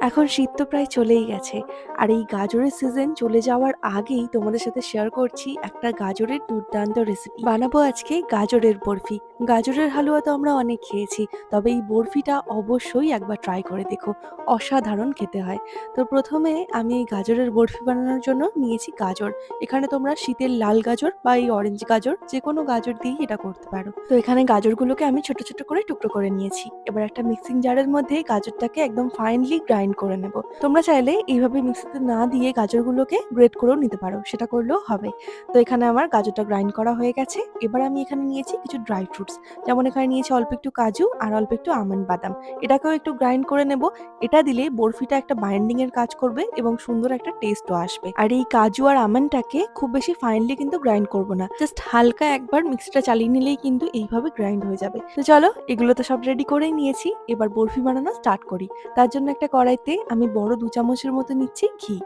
এখন শীত তো প্রায় চলেই গেছে। আর এই গাজরের সিজন চলে যাওয়ার আগেই তোমাদের সাথে শেয়ার করছি একটা গাজরের দুর্দান্ত রেসিপি বানাবো আজকে গাজরের বরফি। গাজরের হালুয়া তো আমরা অনেক খেয়েছি, তবে এই বরফিটা অবশ্যই একবার ট্রাই করে দেখো, অসাধারণ খেতে হয়। তো প্রথমে আমি এই গাজরের বরফি বানানোর জন্য নিয়েছি গাজর। এখানে তোমরা শীতের লাল গাজর বা এই অরেঞ্জ গাজর যে কোনো গাজর দিয়েই এটা করতে পারো। তো এখানে গাজরগুলোকে আমি ছোট ছোট করে টুকরো করে নিয়েছি। এবার একটা মিক্সিং জারের মধ্যে গাজরটাকে একদম ফাইনলি গ্রাইন্ড করে নেব। তোমরা চাইলে এইভাবে মিক্সিতে না দিয়ে গাজরগুলোকে গ্রেট করেও নিতে পারো, সেটা করলেও হবে। তো এখানে আমার গাজরটা গ্রাইন্ড করা হয়ে গেছে। এবার আমি এখানে নিয়েছি কিছু ড্রাই ফ্রুটস যেমন এখানে নিয়েছি অল্প একটু কাজু আর অল্প একটু আমন্ড বাদাম। এটাকেও একটু গ্রাইন্ড করে নেব। এটা দিলে বরফিটা একটা বাইন্ডিং এর কাজ করবে এবং সুন্দর একটা টেস্টও আসবে। আর এই কাজু আর আমন্ডটাকে খুব বেশি ফাইনলি কিন্তু গ্রাইন্ড করব না। জাস্ট হালকা একবার মিক্সিটা চালিয়ে নিলেই কিন্তু এইভাবে গ্রাইন্ড হয়ে যাবে। তো চলো এগুলো তো সব রেডি করেই নিয়েছি। এবার বরফি বানানো স্টার্ট করি। তার জন্য একটা কড়াইতে আমি বড় দু চামচের মতো নিচ্ছি ঘি।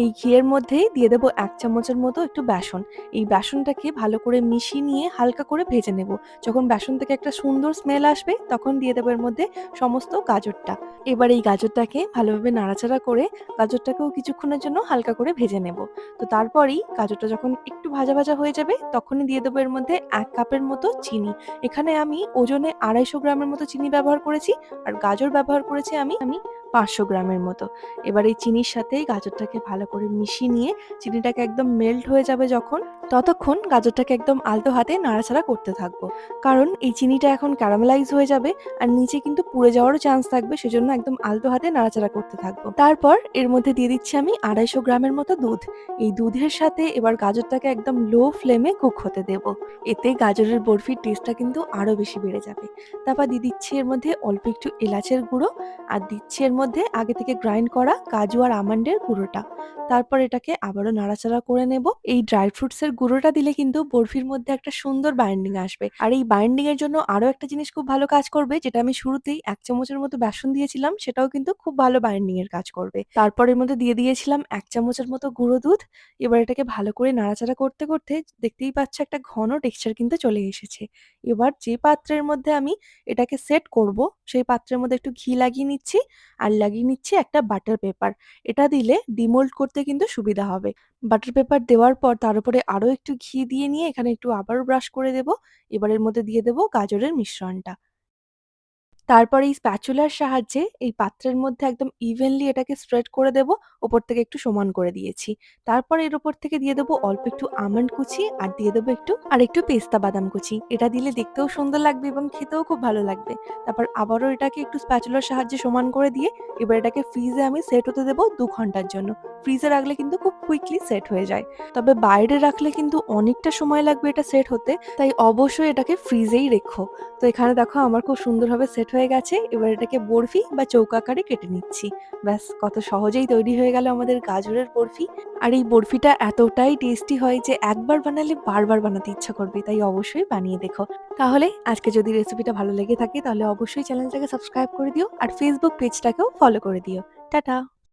এই ঘিয়ের মধ্যেই দিয়ে দেবো এক চামচের মতো একটু বেসন। এই বেসনটাকে ভালো করে মিশিয়ে নিয়ে হালকা করে ভেজে নেব। যখন বেসন থেকে একটা সুন্দর স্মেল আসবে, তখন দিয়ে দেবো এর মধ্যে সমস্ত গাজরটা। এবার এই গাজরটাকে ভালোভাবে নাড়াচাড়া করে গাজরটাকেও কিছুক্ষণের জন্য হালকা করে ভেজে নেব। তো তারপরেই গাজরটা যখন একটু ভাজা ভাজা হয়ে যাবে, তখনই দিয়ে দেবো এর মধ্যে এক কাপের মতো চিনি। এখানে আমি ওজনে আড়াইশো গ্রামের মতো চিনি ব্যবহার করেছি, আর গাজর ব্যবহার করেছি আমি আমি পাঁচশো গ্রামের মতো। এবার এই চিনির সাথেই গাজরটাকে ভালো করে মিশিয়ে নিয়ে চিনিটাকে একদম মেল্ট হয়ে যাবে যখন। ততক্ষণ গাজরটাকে একদম আলতো হাতে নাড়াচাড়া করতে থাকব। কারণ এই চিনিটা এখন ক্যারামেলাইজ হয়ে যাবে আর নিচে কিন্তু পুড়ে যাওয়ারও চান্স থাকবে, সেজন্য একদম আলতো হাতে নাড়াচাড়া করতে থাকব। তারপর এর মধ্যে দিয়ে দিচ্ছি আমি আড়াইশো গ্রামের মতো দুধ। এই দুধের সাথে এবার গাজরটাকে একদম লো ফ্লেমে কুক হতে দেব। এতে গাজরের বরফির টেস্টটা কিন্তু আরও বেশি বেড়ে যাবে। তারপর দিয়ে দিচ্ছি এর মধ্যে অল্প একটু এলাচের গুঁড়ো আর দিচ্ছি এর মধ্যে আগে থেকে গ্রাইন্ড করা কাজু আর আমন্ডের গুঁড়োটা। তারপর এটাকে আবারও নাড়াচাড়া করে নেব। এই ড্রাই ফ্রুটস এর গুঁড়োটা দিলে কিন্তু বরফির মধ্যে একটা সুন্দর বাইন্ডিং আসবে। আর এই বাইন্ডিং এর জন্য আরও একটা জিনিস খুব ভালো কাজ করবে, যেটা আমি শুরুতেই এক চামচের মতো বেসন দিয়েছিলাম, সেটাও কিন্তু খুব ভালো বাইন্ডিং এর কাজ করবে। তারপর এর মধ্যে দিয়ে দিয়েছিলাম এক চামচের মতো গুঁড়ো দুধ। এবার এটাকে ভালো করে নাড়াচাড়া করতে করতে দেখতেই পাচ্ছ একটা ঘন টেক্সচার কিন্তু চলে এসেছে। এবার যে পাত্রের মধ্যে আমি এটাকে সেট করব, সেই পাত্রের মধ্যে একটু ঘি লাগিয়ে নিচ্ছি, আর লাগিয়ে নিচ্ছি একটা বাটার পেপার এটা দিলে ডিমোল্ড করতে কিন্তু সুবিধা হবে। বাটার পেপার দেওয়ার পর তার উপরে আরও একটু ঘি দিয়ে নিয়ে এখানে একটু আবারও ব্রাশ করে দেব। এবারের মধ্যে দিয়ে দেব গাজরের মিশ্রণটা। তারপর এই স্প্যাচুলার সাহায্যে এই পাত্রের মধ্যে একদম ইভেনলি এটাকে স্প্রেড করে দেব, ওপর থেকে একটু সমান করে দিয়েছি। তারপর এর ওপর থেকে দিয়ে দেবো অল্প একটু আমন্ড কুচি আর দিয়ে দেবো একটু আর একটু পেস্তা বাদাম কুচি। এটা দিলে দেখতেও সুন্দর লাগবে এবং খেতেও খুব ভালো লাগবে। তারপর আবারও এটাকে একটু স্প্যাচুলার সাহায্যে সমান করে দিয়ে এবার এটাকে ফ্রিজে আমি সেট হতে দেবো দু ঘণ্টার জন্য। ফ্রিজে রাখলে কিন্তু খুব কুইকলি সেট হয়ে যায়। তবে বাইরে রাখলে কিন্তু অনেকটা সময় লাগবে এটা সেট হতে, তাই অবশ্যই এটাকে ফ্রিজেই রেখো। তো এখানে দেখো আমার খুব সুন্দরভাবে সেট হয়ে গেছে, এবার এটাকে বরফি বা চৌকাকারে কেটে নিচ্ছি। ব্যাস, কত সহজেই তৈরি হয়ে গেল আমাদের গাজরের বরফি। আর এই বরফিটা এতটাই টেস্টি হয় যে একবার বানালে বারবার বানাতে ইচ্ছা করবে, তাই অবশ্যই বানিয়ে দেখো। তাহলে আজকে যদি রেসিপিটা ভালো লেগে থাকে, তাহলে অবশ্যই চ্যানেলটাকে সাবস্ক্রাইব করে দিও, আর ফেসবুক পেজটাকেও ফলো করে দিও। টাটা!